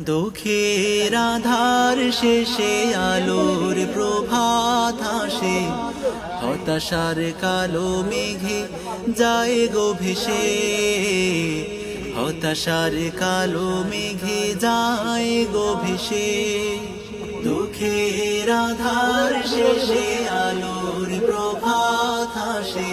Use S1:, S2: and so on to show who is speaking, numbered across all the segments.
S1: দুঃখের আধার শেষে আলোর প্রভাত হাসে হতাশার কালো মেঘে যায় গো ভেসে। হতাশার কালো মেঘে যায় গো ভেসে। দুঃখের আধার শেষে আলোর প্রভাত হাসে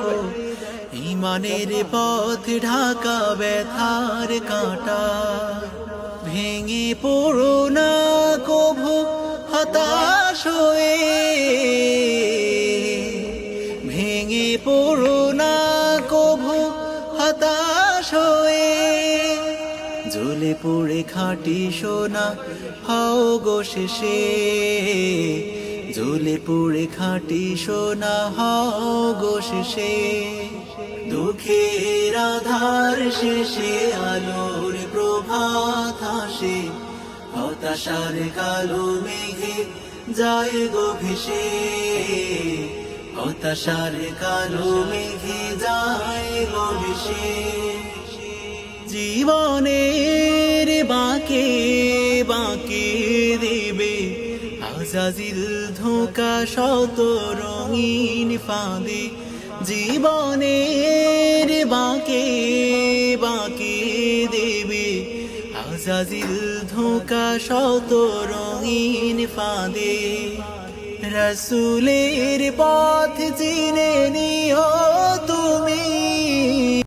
S1: ইমানের পথ ঢাকা ব্যথার কাঁটা। ভেঙে পড়ো না কভু হতাশ হয়ে। ভেঙে পড়ো না কভু হতাশ হয়ে। জ্বলে পড়ে খাটি সোনা, হও গো শেষে। জ্বলে পড়ে খাটি সোনা হও গো শেষে। দুঃখের আধার শেষে আলোর প্রভাত হাসে হতাশার কালো মেঘে যায় গো ভেসে। হতাশার কালো মেঘে যায় গো ভেসে। জীবনের বাঁকে বাঁকে দেবে আজাজিল ধোকা শত রঙিন ফাঁদে, জীবনের বাঁকে বাঁকে দেবে। আজাজিল ধোকা শত রঙিন ফাঁদে, রসুলের পথ চিনে নি